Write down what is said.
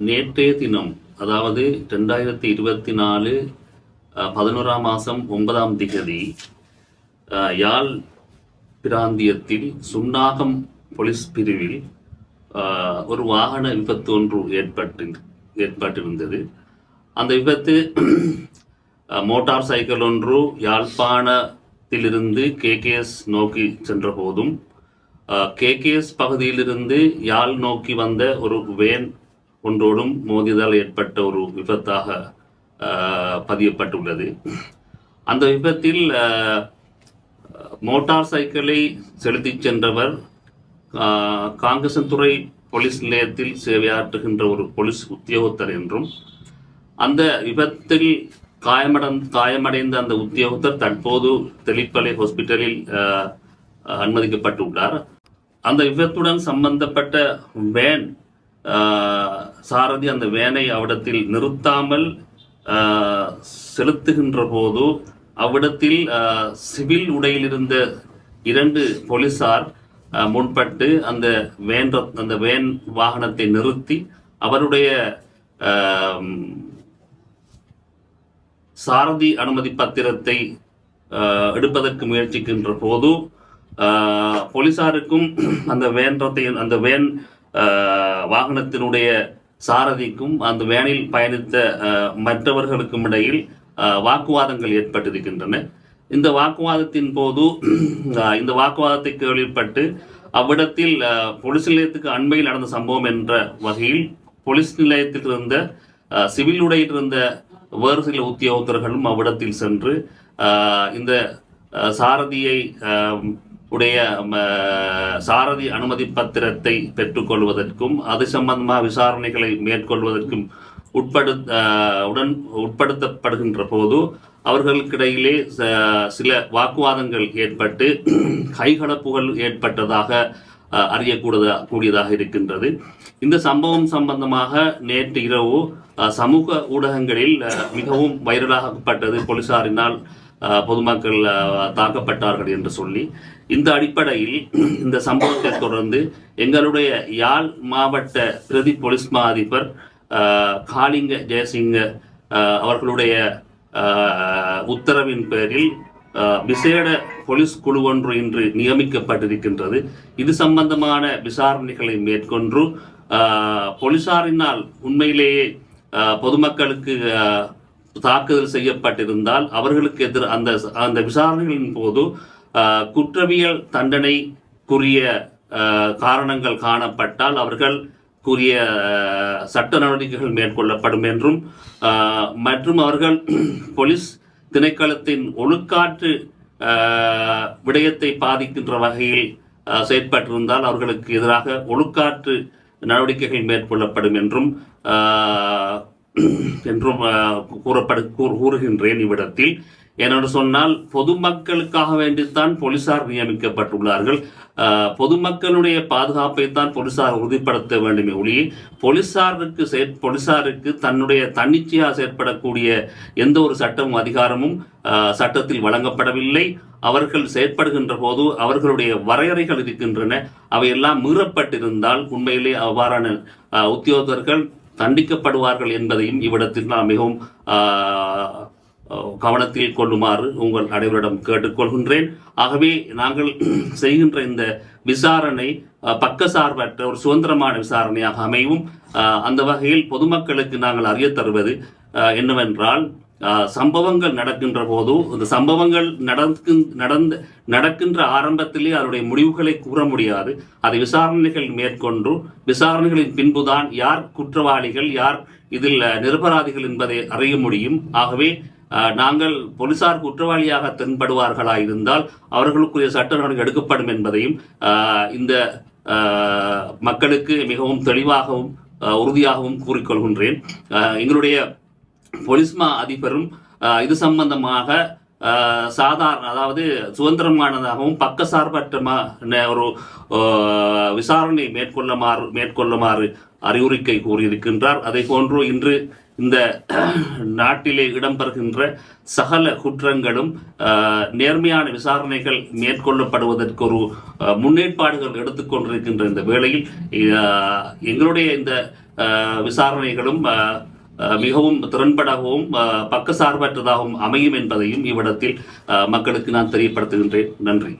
நேற்றைய தினம் அதாவது ரெண்டாயிரத்தி இருபத்தி நாலு பதினோராம் மாதம் ஒன்பதாம் திகதி யாழ் பிராந்தியத்தில் சுன்னாகம் போலீஸ் பிரிவில் ஒரு வாகன விபத்து ஒன்று ஏற்பட்டு ஏற்பட்டிருந்தது. அந்த விபத்து மோட்டார் சைக்கிள் ஒன்று யாழ்ப்பாணத்திலிருந்து கேகேஎஸ் நோக்கி சென்ற போதும் கேகேஎஸ் பகுதியிலிருந்து யாழ் நோக்கி வந்த ஒரு வேன் ஒன்றோடும் மோதியதால் ஏற்பட்ட ஒரு விபத்தாக அஹ், பதியப்பட்டுள்ளது. அந்த விபத்தில் மோட்டார் சைக்கிளை செலுத்திச் சென்றவர் அஹ், காங்கசன்துறை போலீஸ் நிலையத்தில் சேவையாற்றுகின்ற ஒரு போலீஸ் உத்தியோகத்தர் என்றும் அந்த விபத்தில் காயமடைந்த காயமடைந்த அந்த உத்தியோகத்தர் தற்போது தெளிப்பலை ஹாஸ்பிட்டலில் அஹ், அனுமதிக்கப்பட்டுள்ளார். அந்த விபத்துடன் சம்பந்தப்பட்ட வேன் சாரதி அந்த வேனை அவ்விடத்தில் நிறுத்தாமல் செலுத்துகின்ற போது அவ்விடத்தில் சிவில் உடையில் இருந்த இரண்டு போலீசார் முன்பட்டு அந்த வேன் அந்த வேன் வாகனத்தை நிறுத்தி அவருடைய சாரதி அனுமதி பத்திரத்தை அஹ், எடுப்பதற்கு முயற்சிக்கின்ற போது போலீசாருக்கும் அந்த வேன் அந்த வேன் வாகனத்தினுடைய சாரதிக்கும் அந்த வேனில் பயணித்த மற்றவர்களுக்கும் இடையில் வாக்குவாதங்கள் ஏற்பட்டிருக்கின்றன. இந்த வாக்குவாதத்தின் போது இந்த வாக்குவாதத்தை கேள்விப்பட்டு அவ்விடத்தில் போலீஸ் நிலையத்துக்கு அண்மையில் நடந்த சம்பவம் என்ற வகையில் போலீஸ் நிலையத்தில் இருந்த சிவில் உடையில் இருந்த வேறு சில உத்தியோகத்தர்களும் அவ்விடத்தில் சென்று இந்த சாரதியை உடைய சாரதி அனுமதி பத்திரத்தை பெற்றுக்கொள்வதற்கும் அது சம்பந்தமாக விசாரணைகளை மேற்கொள்வதற்கும் உட்படு உடன் உட்படுத்தப்படுகின்ற போது அவர்களுக்கிடையிலே ச- சில வாக்குவாதங்கள் ஏற்பட்டு கைகலப்புகள் ஏற்பட்டதாக அஹ், அறியக்கூடதா கூடியதாக இருக்கின்றது. இந்த சம்பவம் சம்பந்தமாக நேற்று இரவு சமூக ஊடகங்களில் மிகவும் வைரலாகப்பட்டது. போலீசாரினால் பொதுமக்கள் தாக்கப்பட்டார்கள் என்று சொல்லி இந்த அடிப்படையில் இந்த சம்பவத்தை தொடர்ந்து எங்களுடைய யாழ் மாவட்ட பிரதி போலீஸ் மா அதிபர் காளிங்க ஜெயசிங்க அவர்களுடைய உத்தரவின் பேரில் விசேட போலீஸ் குழு ஒன்று இன்று நியமிக்கப்பட்டிருக்கின்றது. இது சம்பந்தமான விசாரணைகளை மேற்கொண்டு போலீசாரினால் உண்மையிலேயே பொதுமக்களுக்கு தாக்குதல் செய்யப்பட்டிருந்தால் அவர்களுக்கு எதிர் அந்த அந்த விசாரணைகளின் போது குற்றவியல் தண்டனைக்குரிய காரணங்கள் காணப்பட்டால் அவர்கள் கூறிய சட்ட நடவடிக்கைகள் மேற்கொள்ளப்படும் என்றும் மற்றும் அவர்கள் போலீஸ் திணைக்களத்தின் ஒழுக்காற்று விடயத்தை பாதிக்கின்ற வகையில் செயற்பட்டிருந்தால் அவர்களுக்கு எதிராக ஒழுக்காற்று நடவடிக்கைகள் மேற்கொள்ளப்படும் என்றும் என்றும் கூறப்படு கூறுகின்றேன் இவ்விடத்தில். ஏனென்று சொன்னால் பொதுமக்களுக்காக வேண்டித்தான் போலீசார் நியமிக்கப்பட்டுள்ளார்கள். பொதுமக்களுடைய பாதுகாப்பை தான் போலீசார் உறுதிப்படுத்த வேண்டுமே ஒழிய போலீசாருக்கு செயற் போலீசாருக்கு தன்னுடைய தன்னிச்சையாக செயற்படக்கூடிய எந்த ஒரு சட்டமும் அதிகாரமும் சட்டத்தில் வழங்கப்படவில்லை. அவர்கள் செயற்படுகின்ற போது அவர்களுடைய வரையறைகள் இருக்கின்றன. அவையெல்லாம் மீறப்பட்டிருந்தால் உண்மையிலே அவ்வாறான உத்தியோகர்கள் தண்டிக்கப்படுவார்கள் என்பதையும் இவ்விடத்தில் நான் மிகவும் ஆஹ், கவனத்தில் கொள்ளுமாறு உங்கள் அனைவரிடம் கேட்டுக்கொள்கின்றேன். ஆகவே நாங்கள் செய்கின்ற இந்த விசாரணை பக்கசார்பற்ற ஒரு சுதந்திரமான விசாரணையாக அமையும். அந்த வகையில் பொதுமக்களுக்கு நாங்கள் அறிய தருவது என்னவென்றால் சம்பவங்கள் நடக்கின்ற போதோ இந்த சம்பவங்கள் நடக்கு நடந்த நடக்கின்ற ஆரம்பத்திலே அதனுடைய முடிவுகளை கூற முடியாது. அதை விசாரணைகள் மேற்கொண்டு விசாரணைகளின் பின்புதான் யார் குற்றவாளிகள் யார் இதில் நிரபராதிகள் என்பதை அறிய முடியும். ஆகவே நாங்கள் போலீசார் குற்றவாளியாக தென்படுவார்களா இருந்தால் அவர்களுக்குரிய சட்ட நடவடிக்கை எடுக்கப்படும் என்பதையும் இந்த மக்களுக்கு மிகவும் தெளிவாகவும் உறுதியாகவும் கூறிக்கொள்கின்றேன். எங்களுடைய பொலிஸ்மா அதிபரும் இது சம்பந்தமாக சாதாரண அதாவது சுதந்திரமானதாகவும் பக்கசார்பற்றமான ஒரு விசாரணை மேற்கொள்ளுமாறு மேற்கொள்ளுமாறு அறிவுரிக்கை கூறியிருக்கின்றார். அதை போன்று இன்று இந்த நாட்டிலே இடம்பெறுகின்ற சகல குற்றங்களும் நேர்மையான விசாரணைகள் மேற்கொள்ளப்படுவதற்கு ஒரு முன்னேற்பாடுகள் எடுத்துக்கொண்டிருக்கின்ற இந்த வேளையில் எங்களுடைய இந்த விசாரணைகளும் மிகவும் திறன்படாகவும் அஹ், பக்கசார்பற்றதாகவும் அமையும் என்பதையும் இவ்விடத்தில் அஹ், மக்களுக்கு நான் தெரியப்படுத்துகின்றேன். நன்றி.